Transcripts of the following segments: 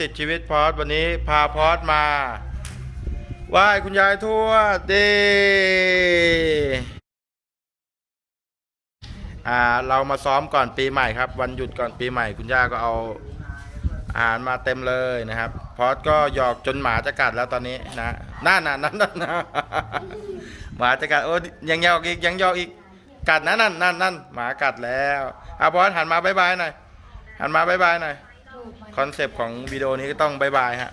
ติดชีวิตพอดวันนี้พาพอดมาไหว้คุณยายทวดดีอ่าเรามาซ้อมก่อนปีใหม่ครับ วันหยุดก่อนปีใหม่ คุณย่าก็เอาอาหารมาเต็มเลยนะครับ พอดก็หยอกจนหมาจะกัดแล้วตอนนี้นะนั่นน่ะนั่นนั่นหมาจะกัดโอ้ยังหยอกอีกยังหยอกอีกกัดนะนั่นนั่นนั่นหมากัดแล้วอะพอดหันมาบายบายหน่อยหันมาบายบายหน่อย คอนเซปต์ของวิดีโอนี้ก็ต้องบายบายฮะ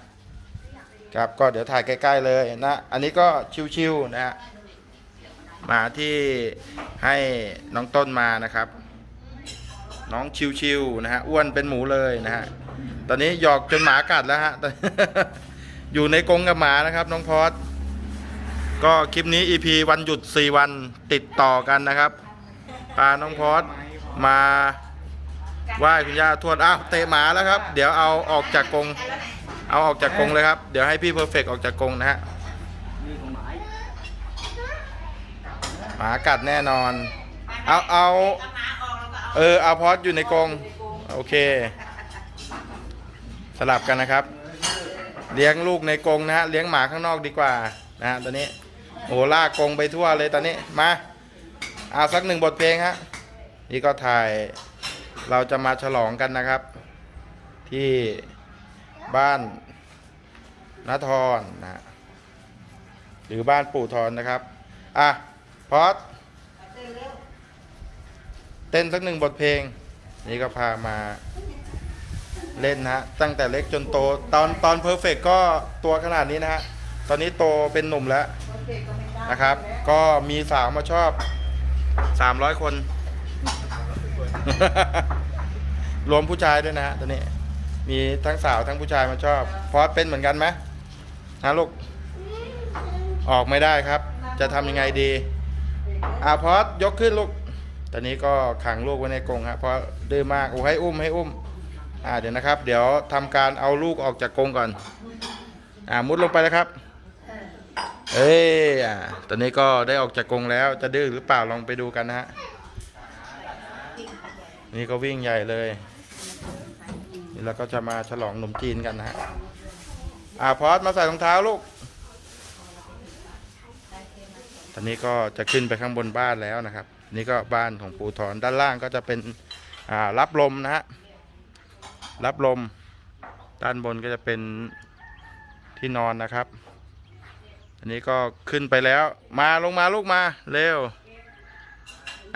ครับก็เดี๋ยวถ่ายใกล้ ๆ เลยนะอันนี้ก็ชิวๆนะฮะมาที่ให้น้องต้นมานะครับ น้องชิวๆนะฮะอ้วนเป็นหมูเลยนะฮะตอนนี้หยอกจนหมากัดแล้วฮะอยู่ในกรงกับหมานะครับ น้องพอดก็คลิปนี้ EP วันหยุด 4 วันติดต่อกันนะครับพาน้องพอดมา ไหว้คุณย่าทวดอ้าวเตะหมาแล้วครับ เดี๋ยวเอาออกจากกรงเอาออกจากกรงเลยครับ เดี๋ยวให้พี่เพอร์เฟกออกจากกรงนะฮะหมากัดแน่นอน เอาเอาเออเอาพอดอยู่ในกรงโอเค สลับกันนะครับ เลี้ยงลูกในกรงนะฮะเลี้ยงหมาข้างนอกดีกว่านะฮะตอนนี้โอ้ลากกรงไปทั่วเลยตอนนี้มาเอาสักหนึ่งบทเพลงฮะนี่ก็ถ่าย เราจะมาฉลองกันนะครับ ที่บ้านนาทรนะฮะหรือบ้านปู่ทรนะครับ อะ พอดเต้นสักหนึ่งบทเพลง นี่ก็พามาเล่นนะฮะตั้งแต่เล็กจนโตตอนตอนเพอร์เฟกก็ตัวขนาดนี้นะฮะ ตอนนี้โตเป็นหนุ่มแล้วนะครับ ก็มีสาวมาชอบ 300 คน รวมผู้ชายด้วยนะฮะตอนนี้ มีทั้งสาวทั้งผู้ชายมาชอบพอสเป็นเหมือนกันไหมฮะลูก ออกไม่ได้ครับ จะทำยังไงดีอ่าพอสยกขึ้นลูก ตอนนี้ก็ขังลูกไว้ในกรงครับเพราะดื้อมากโอ้ให้อุ้มให้อุ้ม อ่าเดี๋ยวนะครับ เดี๋ยวทำการเอาลูกออกจากกรงก่อน อ่ามุดลงไปแล้วครับ เอ้ยอ่าตอนนี้ก็ได้ออกจากกรงแล้ว จะดื้อหรือเปล่าลองไปดูกันนะฮะ นี่ก็วิ่งใหญ่เลย นี่เราก็จะมาฉลองขนมจีนกันนะฮะอ่าพอสมาใส่รองเท้าลูก ตอนนี้ก็จะขึ้นไปข้างบนบ้านแล้วนะครับ นี่ก็บ้านของปูทอนด้านล่างก็จะเป็นอ่ารับลมนะฮะ รับลม ด้านบนก็จะเป็นที่นอนนะครับ อันนี้ก็ขึ้นไปแล้ว มาลงมาลูกมาเร็ว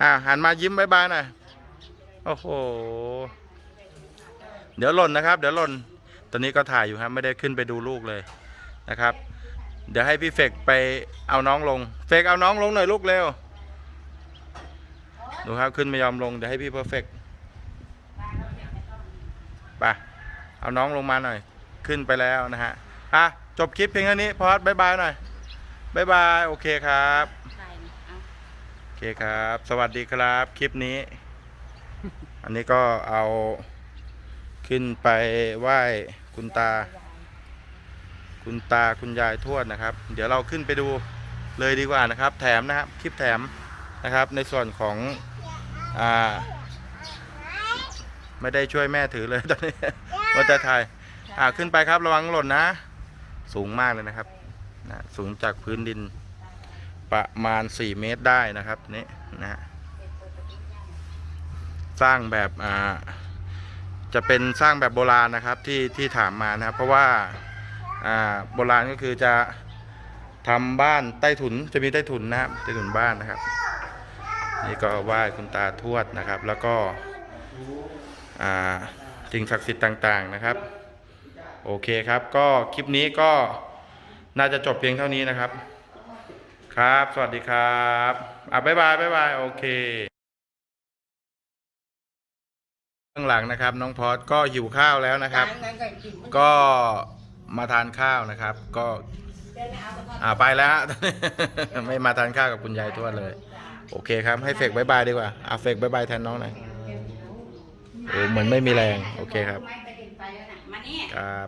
อ่าหันมายิ้มบายบายหน่อย โอ้โห เดี๋ยวหล่นนะครับ เดี๋ยวหล่น ตอนนี้ก็ถ่ายอยู่ครับ ไม่ได้ขึ้นไปดูลูกเลยนะครับ เดี๋ยวให้พี่เฟกไปเอาน้องลง เฟกเอาน้องลงหน่อยลูกเร็ว ดูครับขึ้นไม่ยอมลง เดี๋ยวให้พี่เพอร์เฟกไปเอาน้องลงมาหน่อย ขึ้นไปแล้วนะฮะ อะ จบคลิปเพียงเท่านี้ พอดบายบายหน่อยบายบาย โอเคครับ โอเคครับ สวัสดีครับ คลิปนี้ อันนี้ก็เอาขึ้นไปไหว้คุณตา คุณตาคุณยายทวดนะครับ เดี๋ยวเราขึ้นไปดูเลยดีกว่านะครับ แถมนะครับคลิปแถมนะครับในส่วนของอ่าไม่ได้ช่วยแม่ถือเลยตอนนี้ว่าจะถ่ายอ่าขึ้นไปครับระวังหล่นนะ สูงมากเลยนะครับนะสูงจากพื้นดินประมาณ 4 เมตรได้นะครับนี่นะฮะ สร้างแบบอ่าจะเป็นสร้างแบบโบราณนะครับที่ที่ถามมานะครับเพราะว่าอ่าโบราณก็คือจะทำบ้านใต้ถุนจะมีใต้ถุนนะครับใต้ถุนบ้านนะครับ นี่ก็ไหว้คุณตาทวดนะครับ แล้วก็อ่าสิ่งศักดิ์สิทธิ์ต่างๆนะครับโอเคครับ ก็คลิปนี้ก็น่าจะจบเพียงเท่านี้นะครับ ครับ สวัสดีครับ อะบ๊ายบายบ๊ายบาย โอเค ข้างหลังนะครับ น้องพอดก็หิวข้าวแล้วนะครับ ก็มาทานข้าวนะครับ ก็อ่าไปแล้วฮะ ไม่มาทานข้าวกับคุณยายทวดเลย โอเคครับให้เฟกบ๊ายบายดีกว่าอะเฟกบ๊ายบายแทนน้องหน่อยโอ้เหมือนไม่มีแรง โอเคครับไม่ไปเด็นไปแล้วนะมานี่ครับ